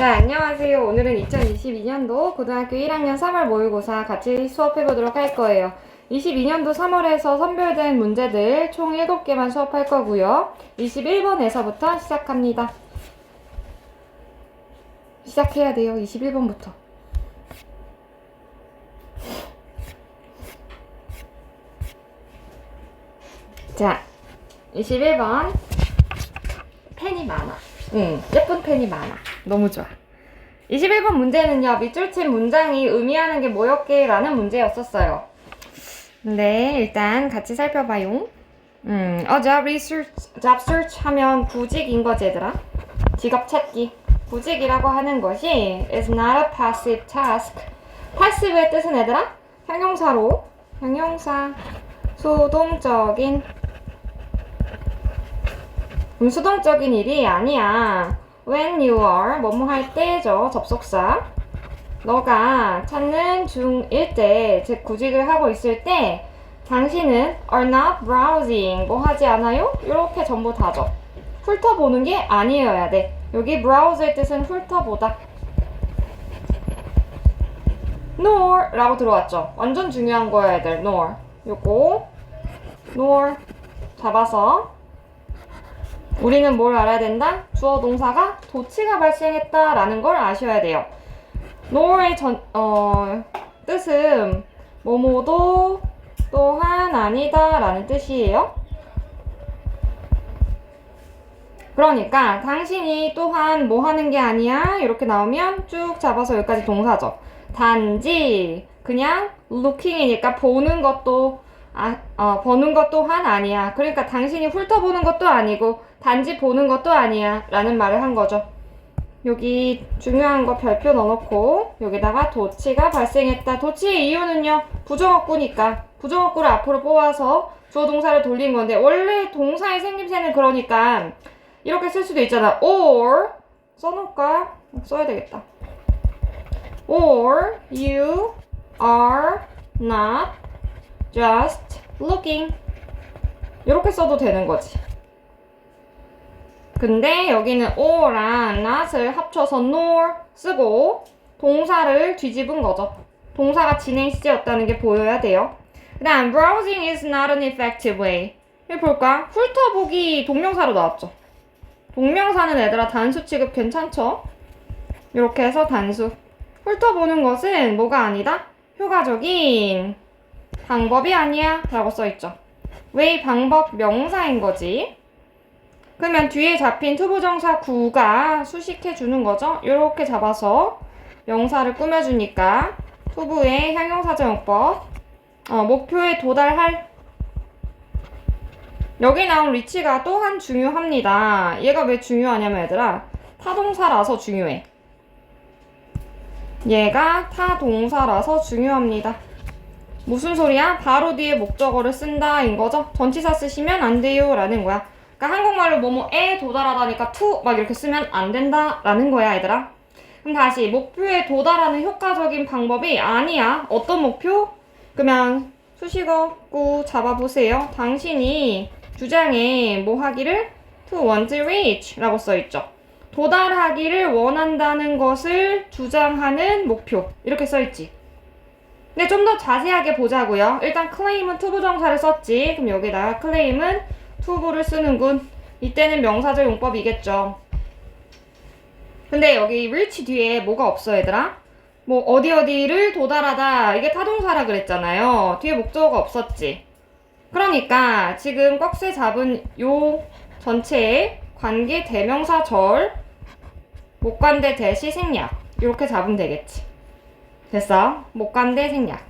네, 안녕하세요. 오늘은 2022년도 고등학교 1학년 3월 모의고사 같이 수업해 보도록 할 거예요. 22년도 3월에서 선별된 문제들 총 7개만 수업할 거고요. 21번에서부터 시작합니다. 시작해야 돼요. 21번부터. 자, 21번. 펜이 많아. 응, 예쁜 펜이 많아. 너무 좋아. 21번 문제는요, 밑줄 친 문장이 의미하는 게 뭐였게? 라는 문제였었어요. 네, 일단 같이 살펴봐요. 음, 어, job research, job search 하면 구직인 거지, 얘들아. 직업 찾기. 구직이라고 하는 것이 is not a passive task. passive의 뜻은 얘들아? 형용사로, 형용사, 수동적인 음, 수동적인 일이 아니야. When you are 뭐뭐 할 때죠. 접속사. 너가 찾는 중일 때, 즉 구직을 하고 있을 때, 당신은 are not browsing 뭐 하지 않아요? 이렇게 전부 다죠. 훑어보는 게 아니어야 돼. 여기 browse의 뜻은 훑어보다. nor 라고 들어왔죠. 완전 중요한 거야, 애들. nor. 요거 nor 잡아서 우리는 뭘 알아야 된다? 주어 동사가 도치가 발생했다라는 걸 아셔야 돼요. nor의 전, 어, 뜻은 뭐뭐도 또한 아니다라는 뜻이에요. 그러니까 당신이 또한 뭐 하는 게 아니야 이렇게 나오면 쭉 잡아서 여기까지 동사죠. 단지 그냥 looking이니까 보는 것도 아, 어, 보는 것 또한 아니야. 그러니까 당신이 훑어보는 것도 아니고 단지 보는 것도 아니야. 라는 말을 한 거죠. 여기 중요한 거 별표 넣어놓고 여기다가 도치가 발생했다. 도치의 이유는요. 부정어구니까 부정어구를 앞으로 뽑아서 주어 동사를 돌린 건데 원래 동사의 생김새는 그러니까 이렇게 쓸 수도 있잖아. or 써놓을까? 써야 되겠다. or you are not just looking 이렇게 써도 되는 거지. 근데 여기는 or랑 not을 합쳐서 nor 쓰고 동사를 뒤집은 거죠. 동사가 진행 시제였다는 게 보여야 돼요. 그 다음 browsing is not an effective way 여기 볼까? 훑어보기 동명사로 나왔죠. 동명사는 얘들아 단수 취급 괜찮죠? 이렇게 해서 단수 훑어보는 것은 뭐가 아니다? 효과적인 방법이 아니야 라고 써있죠. 왜 방법 명사인 거지? 그러면 뒤에 잡힌 투부정사 구가 수식해 주는 거죠. 이렇게 잡아서 명사를 꾸며주니까 투부의 형용사정법 어, 목표에 도달할 여기 나온 리치가 또한 중요합니다. 얘가 왜 중요하냐면 얘들아 타동사라서 중요해. 얘가 타동사라서 중요합니다. 무슨 소리야? 바로 뒤에 목적어를 쓴다인 거죠. 전치사 쓰시면 안 돼요 라는 거야. 그러니까 한국말로 뭐뭐에 도달하다니까 to 막 이렇게 쓰면 안 된다 라는 거야 얘들아. 그럼 다시 목표에 도달하는 효과적인 방법이 아니야. 어떤 목표? 그러면 수식어 꾸 잡아보세요. 당신이 주장에 뭐 하기를 to want to reach 라고 써있죠. 도달하기를 원한다는 것을 주장하는 목표 이렇게 써있지. 근데 좀 더 자세하게 보자고요. 일단 claim은 투부 정사를 썼지. 그럼 여기다가 claim은 투부를 쓰는군. 이때는 명사절 용법이겠죠. 근데 여기 reach 뒤에 뭐가 없어 얘들아? 뭐 어디 어디를 도달하다 이게 타동사라 그랬잖아요. 뒤에 목적어가 없었지. 그러니까 지금 꺽쇠 잡은 요 전체에 관계 대명사 절 목관대 대시 생략 이렇게 잡으면 되겠지. 됐어. 목관대 생략.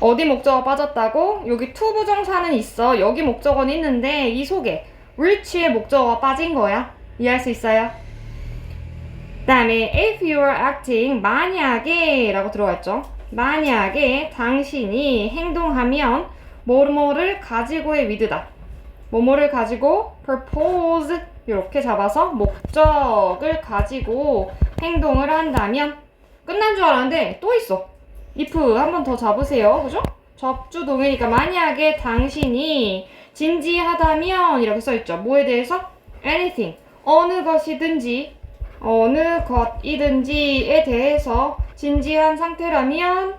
어디 목적어 빠졌다고? 여기 투 부정사는 있어. 여기 목적어는 있는데 이 속에 reach의 목적어가 빠진 거야. 이해할 수 있어요? 다음에 if you are acting 만약에 라고 들어가 있죠. 만약에 당신이 행동하면 뭐뭐를 가지고의 위드다. 뭐뭐를 가지고 purpose 이렇게 잡아서 목적을 가지고 행동을 한다면 끝난 줄 알았는데 또 있어. if 한 번 더 잡으세요. 그죠? 접주 동이니까 만약에 당신이 진지하다면 이렇게 써 있죠. 뭐에 대해서? anything. 어느 것이든지 어느 것이든지에 대해서 진지한 상태라면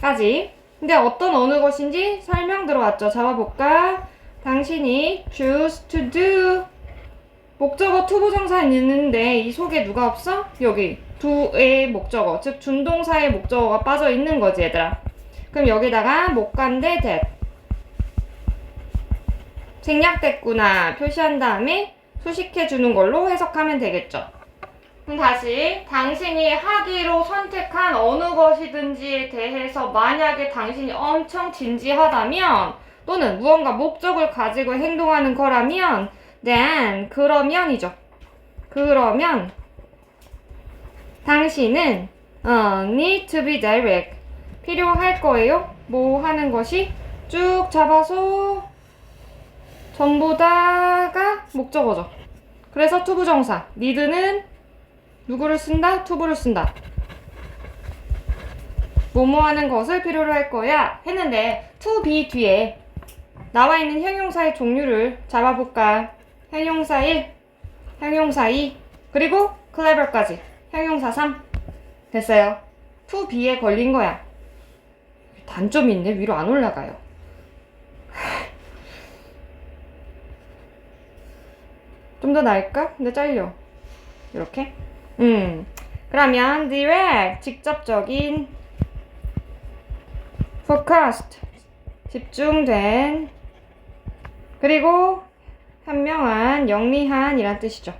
까지. 근데 어떤 어느 것인지 설명 들어왔죠. 잡아볼까? 당신이 choose to do 목적어 투부정사 있는데 이 속에 누가 없어? 여기 do의 목적어 즉 준동사의 목적어가 빠져 있는 거지 얘들아. 그럼 여기다가 목간대 that 생략됐구나. 표시한 다음에 수식해 주는 걸로 해석하면 되겠죠. 그럼 다시 당신이 하기로 선택한 어느 것이든지에 대해서 만약에 당신이 엄청 진지하다면 또는 무언가 목적을 가지고 행동하는 거라면 then 그러면이죠. 그러면 당신은 어, need to be direct 필요할 거예요. 뭐 하는 것이 쭉 잡아서 전부 다가 목적어죠. 그래서 투부 정사 need는 누구를 쓴다? 투부를 쓴다. 뭐뭐 하는 것을 필요로 할 거야 했는데 to be 뒤에 나와 있는 형용사의 종류를 잡아볼까? 형용사 1, 형용사 2, 그리고 clever까지. 형용사 3. 됐어요. to be에 걸린 거야. 단점이 있네. 위로 안 올라가요. 좀 더 나을까? 근데 잘려. 이렇게. 음. 그러면 direct, 직접적인 focused, 집중된 그리고 현명한, 영리한 이란 뜻이죠.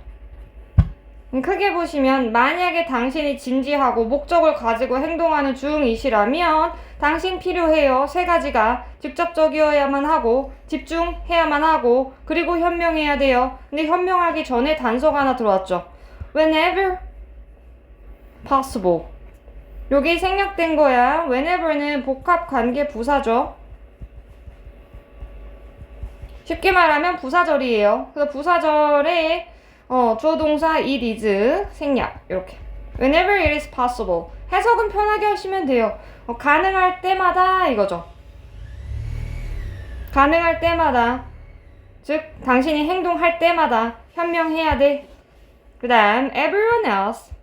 음, 크게 보시면 만약에 당신이 진지하고 목적을 가지고 행동하는 중이시라면 당신 필요해요. 세 가지가 직접적이어야만 하고 집중해야만 하고 그리고 현명해야 돼요. 근데 현명하기 전에 단서가 하나 들어왔죠. Whenever possible. 여기 생략된 거야. whenever는 복합 관계 부사죠. 쉽게 말하면 부사절이에요. 그래서 부사절에 어, 주어 동사 it is 생략 이렇게. Whenever it is possible. 해석은 편하게 하시면 돼요. 어, 가능할 때마다 이거죠. 가능할 때마다 즉 당신이 행동할 때마다 현명해야 돼. 그 다음 everyone else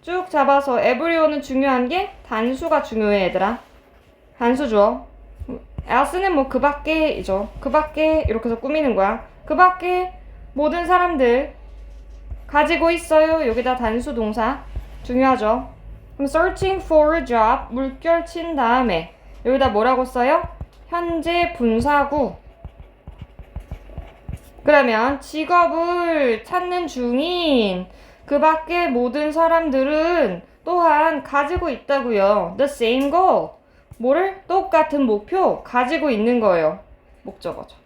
쭉 잡아서 everyone은 중요한 게 단수가 중요해 얘들아. 단수 주어. else는 뭐 그 밖에이죠. 그 밖에 이렇게 해서 꾸미는 거야. 그 밖에 모든 사람들 가지고 있어요. 여기다 단수 동사 중요하죠. 그럼 searching for a job 물결 친 다음에 여기다 뭐라고 써요? 현재 분사구. 그러면 직업을 찾는 중인 그 밖에 모든 사람들은 또한 가지고 있다고요. The same goal. 뭐를? 똑같은 목표 가지고 있는 거예요. 목적어죠.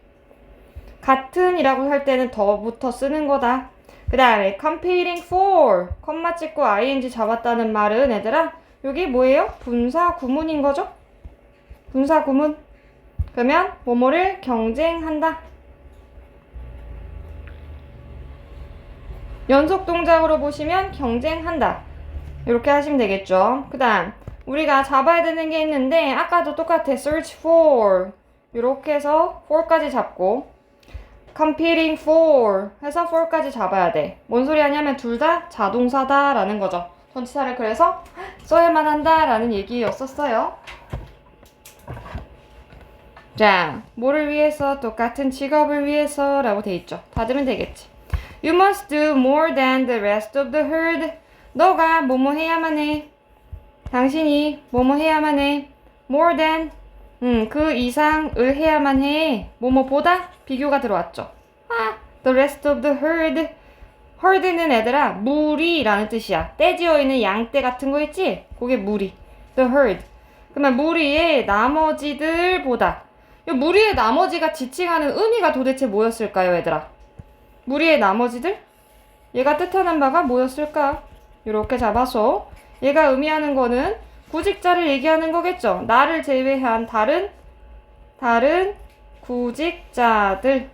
같은이라고 할 때는 더부터 쓰는 거다. 그 다음에 competing for 컴마 찍고 ing 잡았다는 말은 얘들아 여기 뭐예요? 분사 구문인 거죠? 분사 구문. 그러면 뭐뭐를 경쟁한다. 연속 동작으로 보시면 경쟁한다. 이렇게 하시면 되겠죠. 그 다음 우리가 잡아야 되는 게 있는데 아까도 똑같아. search for 이렇게 해서 for까지 잡고 competing for 해서 for까지 잡아야 돼. 뭔 소리 하냐면 둘 다 자동사다라는 거죠. 전치사를 그래서 써야만 한다라는 얘기였었어요. 자, 뭐를 위해서 똑같은 직업을 위해서라고 돼 있죠. 닫으면 되겠지. You must do more than the rest of the herd. 너가 뭐뭐 해야만 해. 당신이 뭐뭐 해야만 해. More than 음, 그 이상을 해야만 해. 뭐뭐보다 비교가 들어왔죠. 아, the rest of the herd. herd는 애들아 무리라는 뜻이야. 떼지어 있는 양떼 같은 거 있지? 그게 무리. the herd. 그러면 무리의 나머지들보다. 이 무리의 나머지가 지칭하는 의미가 도대체 뭐였을까요, 얘들아? 무리의 나머지들? 얘가 뜻하는 바가 뭐였을까? 이렇게 잡아서 얘가 의미하는 거는 구직자를 얘기하는 거겠죠. 나를 제외한 다른 다른 구직자들.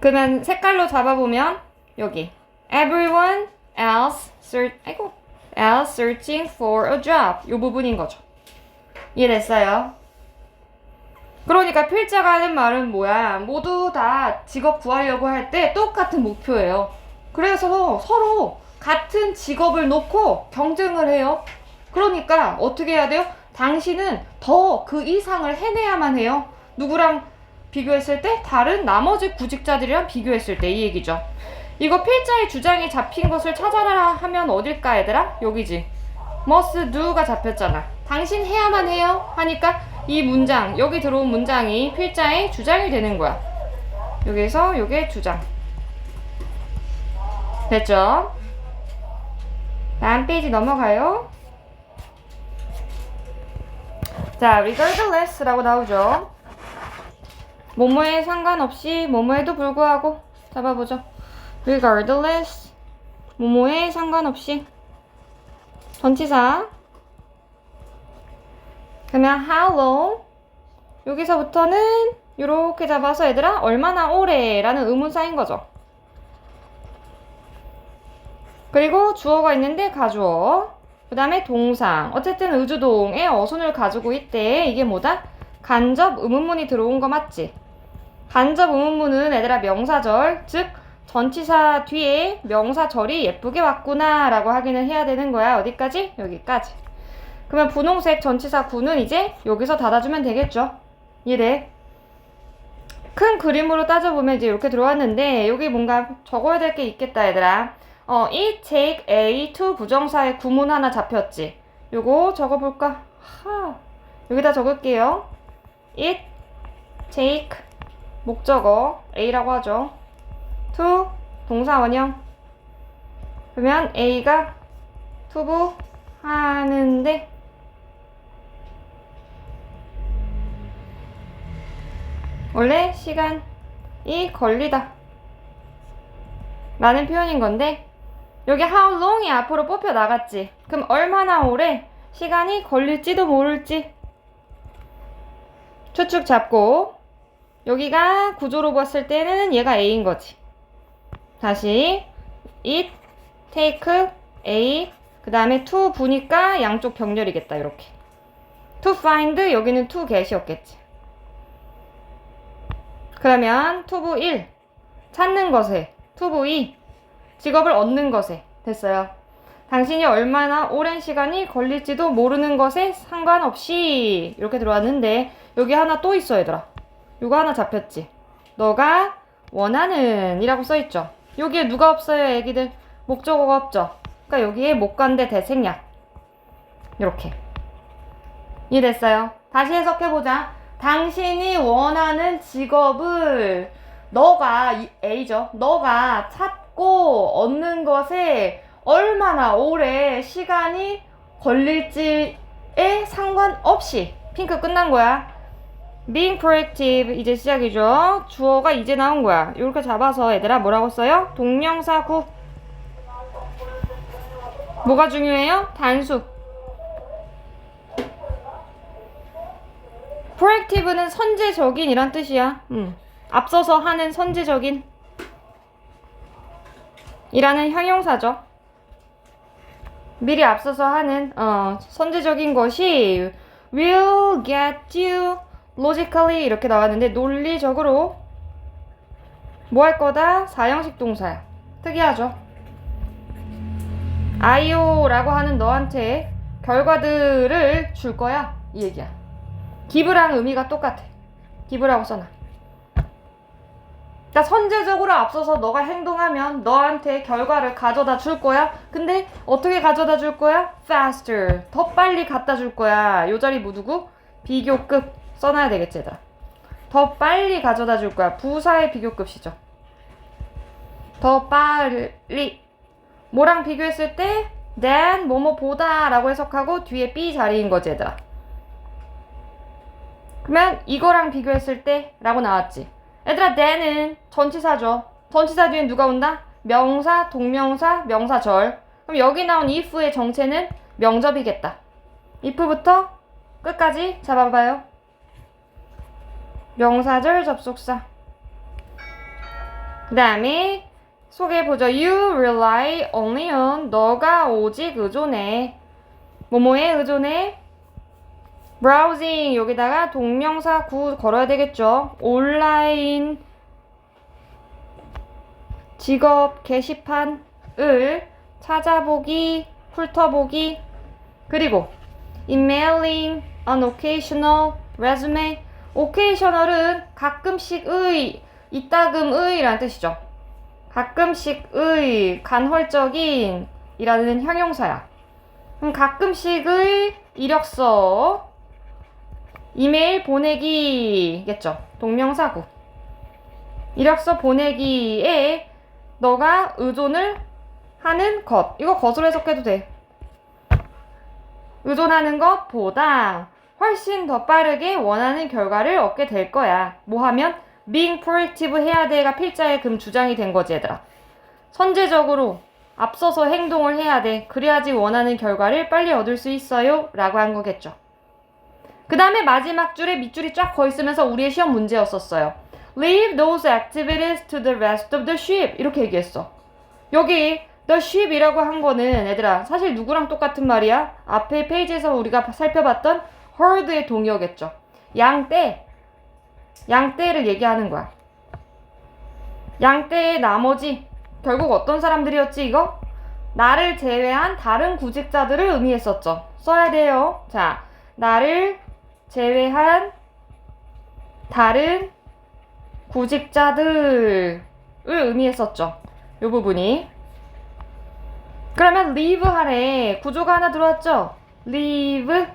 그러면 색깔로 잡아보면 여기 everyone else search 아이고 else searching for a job 이 부분인 거죠. 이해됐어요? 그러니까 필자가 하는 말은 뭐야? 모두 다 직업 구하려고 할 때 똑같은 목표예요. 그래서 서로 같은 직업을 놓고 경쟁을 해요. 그러니까 어떻게 해야 돼요? 당신은 더 그 이상을 해내야만 해요. 누구랑 비교했을 때? 다른 나머지 구직자들이랑 비교했을 때 이 얘기죠. 이거 필자의 주장이 잡힌 것을 찾아라 하면 어딜까 얘들아? 여기지. must do가 잡혔잖아. 당신 해야만 해요 하니까 이 문장 여기 들어온 문장이 필자의 주장이 되는 거야. 여기서 요게 주장. 됐죠? 다음 페이지 넘어가요. 자, regardless라고 나오죠. 뭐뭐에 상관없이 뭐뭐에도 불구하고 잡아보죠. regardless 뭐뭐에 상관없이 전치사 그러면 how long 여기서부터는 이렇게 잡아서 얘들아 얼마나 오래라는 의문사인 거죠. 그리고 주어가 있는데 가주어. 그 다음에 동상. 어쨌든 의주동에 어순을 가지고 있대. 이게 뭐다? 간접 의문문이 들어온 거 맞지? 간접 의문문은 얘들아 명사절, 즉 전치사 뒤에 명사절이 예쁘게 왔구나 라고 확인을 해야 되는 거야. 어디까지? 여기까지. 그러면 분홍색 전치사 구는 이제 여기서 닫아주면 되겠죠. 이래. 큰 그림으로 따져보면 이제 이렇게 들어왔는데 여기 뭔가 적어야 될 게 있겠다 얘들아. 어, it take a to 부정사의 구문 하나 잡혔지. 요거 적어볼까? 하. 여기다 적을게요. it take 목적어 a라고 하죠. to 동사 원형. 그러면 a가 투부 하는데 원래 시간이 걸리다 라는 표현인 건데 여기 how long이 앞으로 뽑혀 나갔지. 그럼 얼마나 오래? 시간이 걸릴지도 모를지. 추측 잡고. 여기가 구조로 봤을 때는 얘가 A인 거지. 다시. It, take, A 그 다음에 to 부니까 양쪽 병렬이겠다 이렇게. to find 여기는 to get이었겠지. 그러면 투부 1 찾는 것에 투부 2 직업을 얻는 것에 됐어요. 당신이 얼마나 오랜 시간이 걸릴지도 모르는 것에 상관없이 이렇게 들어왔는데 여기 하나 또 있어 얘들아. 이거 하나 잡혔지. 너가 원하는 이라고 써있죠. 여기에 누가 없어요 애기들? 목적어가 없죠. 그러니까 여기에 목관대 대생략 이렇게 이해됐어요. 다시 해석해보자. 당신이 원하는 직업을 너가 이- A죠. 너가 찾 고 얻는 것에 얼마나 오래 시간이 걸릴지에 상관없이 핑크 끝난 거야. being proactive 이제 시작이죠. 주어가 이제 나온 거야. 이렇게 잡아서 얘들아 뭐라고 써요? 동명사구. 뭐가 중요해요? 단수. proactive는 선제적인 이란 뜻이야. 음. 앞서서 하는 선제적인 이라는 형용사죠. 미리 앞서서 하는 어, 선제적인 것이 will get you logically 이렇게 나왔는데 논리적으로 뭐 할 거다? 사형식 동사야. 특이하죠. 아이오라고 하는 너한테 결과들을 줄 거야. 이 얘기야. 기브랑 의미가 똑같아. 기브라고 써놔. 그러니까 선제적으로 앞서서 너가 행동하면 너한테 결과를 가져다 줄 거야. 근데 어떻게 가져다 줄 거야? faster. 더 빨리 갖다 줄 거야. 요 자리 무두고 비교급 써놔야 되겠지, 얘들아. 더 빨리 가져다 줄 거야. 부사의 비교급이죠. 더 빨리. 뭐랑 비교했을 때 than 뭐뭐보다 라고 해석하고 뒤에 be 자리인 거지, 얘들아. 그러면 이거랑 비교했을 때 라고 나왔지. 얘들아, then은 전치사죠. 전치사 뒤엔 누가 온다? 명사, 동명사, 명사절. 그럼 여기 나온 if의 정체는 명접이겠다. if부터 끝까지 잡아봐요. 명사절 접속사. 그 다음에 소개해보죠. You rely only on. 너가 오직 의존해. 뭐뭐에 의존해? 브라우징 여기다가 동명사 구 걸어야 되겠죠. 온라인 직업 게시판을 찾아보기, 훑어보기, 그리고 emailing an occasional resume. occasional은 가끔씩의, 이따금의 라는 뜻이죠. 가끔씩의, 간헐적인 이라는 형용사야. 그럼 가끔씩의 이력서, 이메일 보내기겠죠. 동명사구. 이력서 보내기에 너가 의존을 하는 것. 이거 것으로 해석해도 돼. 의존하는 것보다 훨씬 더 빠르게 원하는 결과를 얻게 될 거야. 뭐 하면 being proactive 해야 돼가 필자의 금 주장이 된 거지 얘들아. 선제적으로 앞서서 행동을 해야 돼. 그래야지 원하는 결과를 빨리 얻을 수 있어요. 라고 한 거겠죠. 그 다음에 마지막 줄에 밑줄이 쫙 거 있으면서 우리의 시험 문제였었어요. Leave those activities to the rest of the ship. 이렇게 얘기했어. 여기 the ship이라고 한 거는 얘들아 사실 누구랑 똑같은 말이야? 앞에 페이지에서 우리가 살펴봤던 herd의 동의어겠죠. 양떼. 양떼를 얘기하는 거야. 양떼의 나머지 결국 어떤 사람들이었지 이거? 나를 제외한 다른 구직자들을 의미했었죠. 써야 돼요. 자, 나를 제외한 다른 구직자들을 의미했었죠. 이 부분이. 그러면 leave 하래 구조가 하나 들어왔죠? leave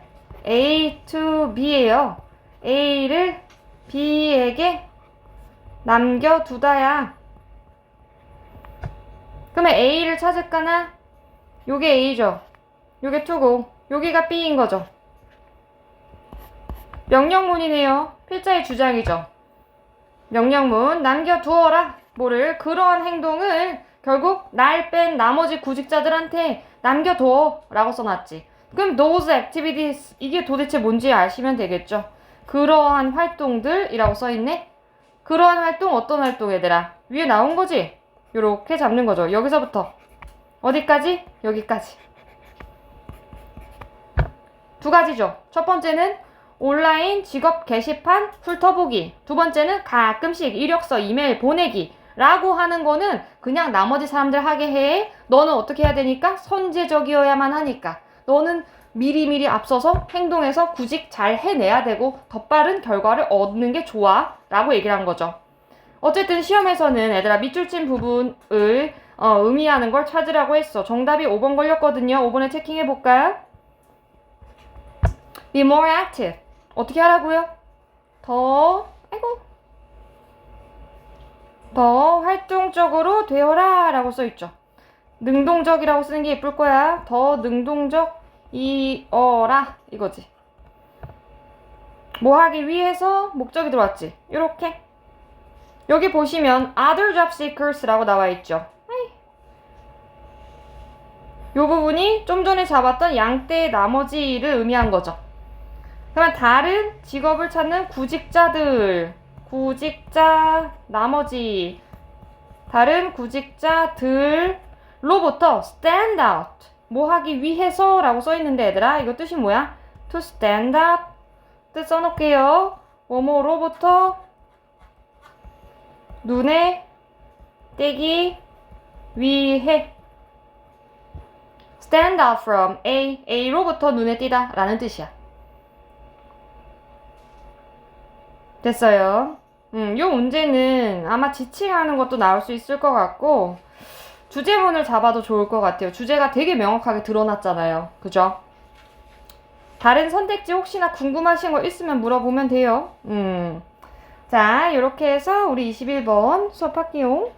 A to B예요. A를 B에게 남겨두다야. 그러면 A를 찾을까나? 요게 A죠. 요게 to고. 여기가 B인 거죠. 명령문이네요. 필자의 주장이죠. 명령문 남겨두어라. 뭐를 그러한 행동을 결국 날 뺀 나머지 구직자들한테 남겨둬 라고 써놨지. 그럼 those activities 이게 도대체 뭔지 아시면 되겠죠. 그러한 활동들이라고 써있네. 그러한 활동 어떤 활동 얘들아? 위에 나온 거지? 요렇게 잡는 거죠. 여기서부터 어디까지? 여기까지. 두 가지죠. 첫 번째는 온라인 직업 게시판 훑어보기. 두 번째는 가끔씩 이력서, 이메일 보내기. 라고 하는 거는 그냥 나머지 사람들 하게 해. 너는 어떻게 해야 되니까? 선제적이어야만 하니까. 너는 미리미리 앞서서 행동해서 구직 잘 해내야 되고 더 빠른 결과를 얻는 게 좋아. 라고 얘기를 한 거죠. 어쨌든 시험에서는 애들아 밑줄 친 부분을 어, 의미하는 걸 찾으라고 했어. 정답이 5번 걸렸거든요. 5번에 체킹해 볼까? Be more active. 어떻게 하라고요? 더, 아이고. 더 활동적으로 되어라 라고 써있죠. 능동적이라고 쓰는 게 예쁠 거야. 더 능동적이어라 이거지. 뭐 하기 위해서 목적이 들어왔지. 요렇게. 여기 보시면 other job seekers라고 나와 있죠. 요 부분이 좀 전에 잡았던 양떼의 나머지를 의미한 거죠. 그러면 다른 직업을 찾는 구직자들, 구직자 나머지 다른 구직자들로부터 stand out 뭐 하기 위해서라고 써 있는데 얘들아 이거 뜻이 뭐야? to stand out 뜻 써놓을게요. 뭐뭐로부터 눈에 띄기 위해 stand out from A, A로부터 눈에 띄다 라는 뜻이야. 됐어요. 음, 요 문제는 아마 지칭하는 것도 나올 수 있을 것 같고, 주제문을 잡아도 좋을 것 같아요. 주제가 되게 명확하게 드러났잖아요. 그죠? 다른 선택지 혹시나 궁금하신 거 있으면 물어보면 돼요. 음. 자, 이렇게 해서 우리 21번 수업할게요.